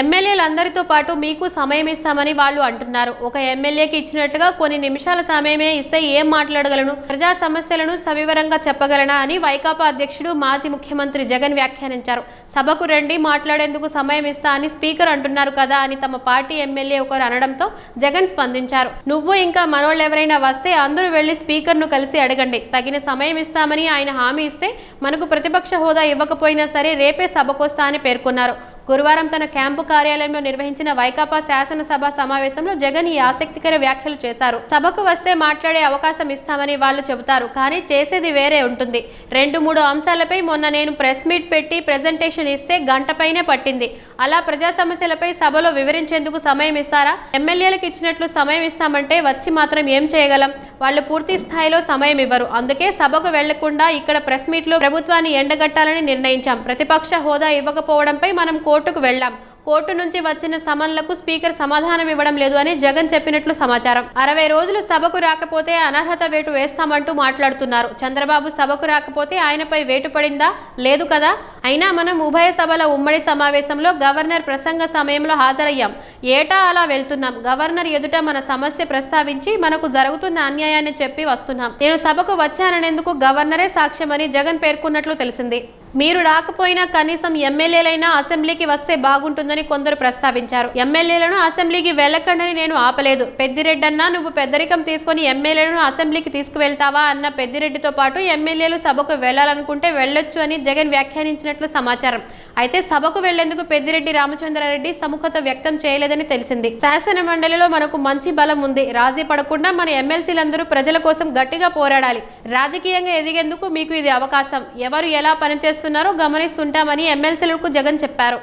ఎమ్మెల్యేలందరితో పాటు మీకు సమయం ఇస్తామని వాళ్ళు అంటున్నారు. ఒక ఎమ్మెల్యేకి ఇచ్చినట్లుగా కొన్ని నిమిషాల సమయమే ఇస్తే ఏం మాట్లాడగలను? ప్రజా సమస్యలను సవివరంగా చెప్పగలనా అని వైకాపా అధ్యక్షుడు మాజీ ముఖ్యమంత్రి జగన్ వ్యాఖ్యానించారు. సభకు రండి మాట్లాడేందుకు సమయం ఇస్తా అని స్పీకర్ అంటున్నారు కదా అని తమ పార్టీ ఎమ్మెల్యే ఒకరు అనడంతో జగన్ స్పందించారు. నువ్వు ఇంకా మనోళ్ళు ఎవరైనా వస్తే అందరూ వెళ్ళి స్పీకర్ను కలిసి అడగండి. తగిన సమయం ఇస్తామని ఆయన హామీ ఇస్తే మనకు ప్రతిపక్ష హోదా ఇవ్వకపోయినా సరే రేపే సభకొస్తా అని పేర్కొన్నారు. గురువారం తన క్యాంపు కార్యాలయంలో నిర్వహించిన వైకాపా శాసనసభ సమావేశంలో జగన్ ఈ ఆసక్తికర వ్యాఖ్యలు చేశారు. సభకు వస్తే మాట్లాడే అవకాశం ఇస్తామని వాళ్ళు చెబుతారు. కానీ చేసేది వేరే ఉంటుంది. రెండు మూడు అంశాలపై మొన్న నేను ప్రెస్ మీట్ పెట్టి ప్రెజెంటేషన్ ఇస్తే గంటపైనే పట్టింది. అలా ప్రజా సమస్యలపై సభలో వివరించేందుకు సమయం ఇస్తారా? ఎమ్మెల్యేలకు ఇచ్చినట్లు సమయం ఇస్తామంటే వచ్చి మాత్రం ఏం చేయగలం? వాళ్ళు పూర్తి స్థాయిలో సమయం ఇవ్వరు. అందుకే సభకు వెళ్ళకుండా ఇక్కడ ప్రెస్ మీట్లు ప్రభుత్వాన్ని ఎండగట్టాలని నిర్ణయించాం. ప్రతిపక్ష హోదా ఇవ్వకపోవడంపై మనం కోర్టుకు వెళ్ళాం. కోర్టు నుంచి వచ్చిన సమన్లకు స్పీకర్ సమాధానం ఇవ్వడం లేదు అని జగన్ చెప్పినట్లు సమాచారం. అరవై రోజులు సభకు రాకపోతే అనర్హత వేటు వేస్తామంటూ మాట్లాడుతున్నారు. చంద్రబాబు సభకు రాకపోతే ఆయనపై వేటు పడిందా? లేదు కదా? అయినా మనం ఉభయ సభల ఉమ్మడి సమావేశంలో గవర్నర్ ప్రసంగ సమయంలో హాజరయ్యాం. ఏటా అలా వెళ్తున్నాం. గవర్నర్ ఎదుట మన సమస్య ప్రస్తావించి మనకు జరుగుతున్న అన్యాయాన్ని చెప్పి వస్తున్నాం. నేను సభకు వచ్చాననేందుకు గవర్నరే సాక్ష్యమని జగన్ పేర్కొన్నట్లు తెలిసింది. మీరు రాకపోయినా కనీసం ఎమ్మెల్యేలైనా అసెంబ్లీకి వస్తే బాగుంటుందని కొందరు ప్రస్తావించారు. ఎమ్మెల్యేలను అసెంబ్లీకి వెళ్ళకండని నేను ఆపలేదు. పెద్దిరెడ్డన్నా నువ్వు పెద్దరికం తీసుకొని ఎమ్మెల్యేలను అసెంబ్లీకి తీసుకువెళ్తావా అన్న పెద్దిరెడ్డితో పాటు ఎమ్మెల్యేలు సభకు వెళ్ళాలనుకుంటే వెళ్ళొచ్చు అని జగన్ వ్యాఖ్యానించినట్లు సమాచారం. అయితే సభకు వెళ్ళేందుకు పెద్దిరెడ్డి రామచంద్రారెడ్డి సముఖత వ్యక్తం చేయలేదని తెలిసింది. శాసన మండలిలో మనకు మంచి బలం ఉంది. రాజీ పడకుండా మన ఎమ్మెల్సీలందరూ ప్రజల కోసం గట్టిగా పోరాడాలి. రాజకీయంగా ఎదిగేందుకు మీకు ఇది అవకాశం. ఎవరు ఎలా పనిచేస్తున్నారు గమనిస్తుంటామని ఎమ్మెల్సీలకు జగన్ చెప్పారు.